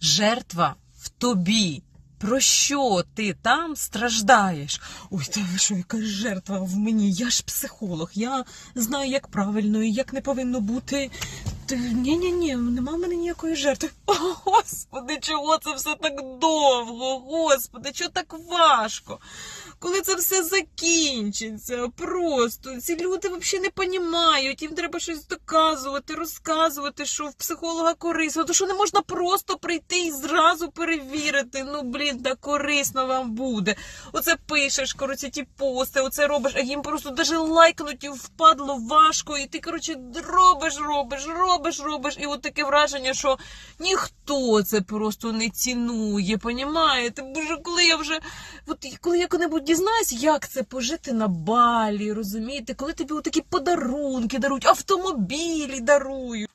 Жертва в тобі. Про що ти там страждаєш? Ой, та ви що, яка жертва в мені? Я ж психолог, я знаю, як правильно і як не повинно бути. Ні, ні, ні, нема в мене ніякої жертви. О, Господи, чого це все так довго? Господи, чого так важко? Коли це все закінчиться, просто ці люди взагалі не понімають, їм треба щось доказувати, розказувати, що в психолога корисно, то що не можна просто прийти і зразу перевірити. Ну блін, так корисно вам буде. Оце пишеш, коротше, ті пости, оце робиш, а їм просто даже лайкнути впадло важко, і ти, коротше, робиш, робиш, робиш, робиш, і от таке враження, що ніхто це просто не цінує, понімаєте? Боже, коли я вже, от коли я коли-небудь дізнаюсь, як це пожити на балі, розумієте, коли тобі такі подарунки дарують, автомобілі дарують.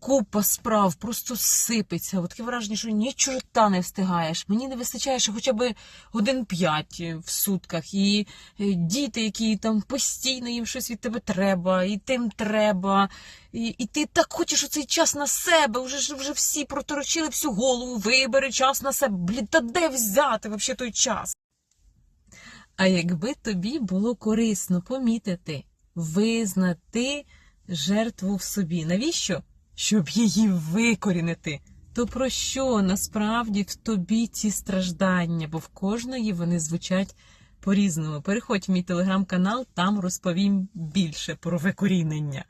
Купа справ просто сипеться. От таке враження, що ні чорта не встигаєш. Мені не вистачає ще хоча б годин п'ять в сутках. І е, діти, які там постійно їм щось від тебе треба, і тим треба. І, і ти так хочеш оцей час на себе. Вже вже всі проторочили всю голову, вибери час на себе. Блін, та де взяти взагалі той час? А якби тобі було корисно помітити, визнати жертву в собі, навіщо? Щоб її викорінити. То про що насправді в тобі ці страждання? Бо в кожної вони звучать по-різному. Переходь в мій телеграм-канал, там розповім більше про викорінення.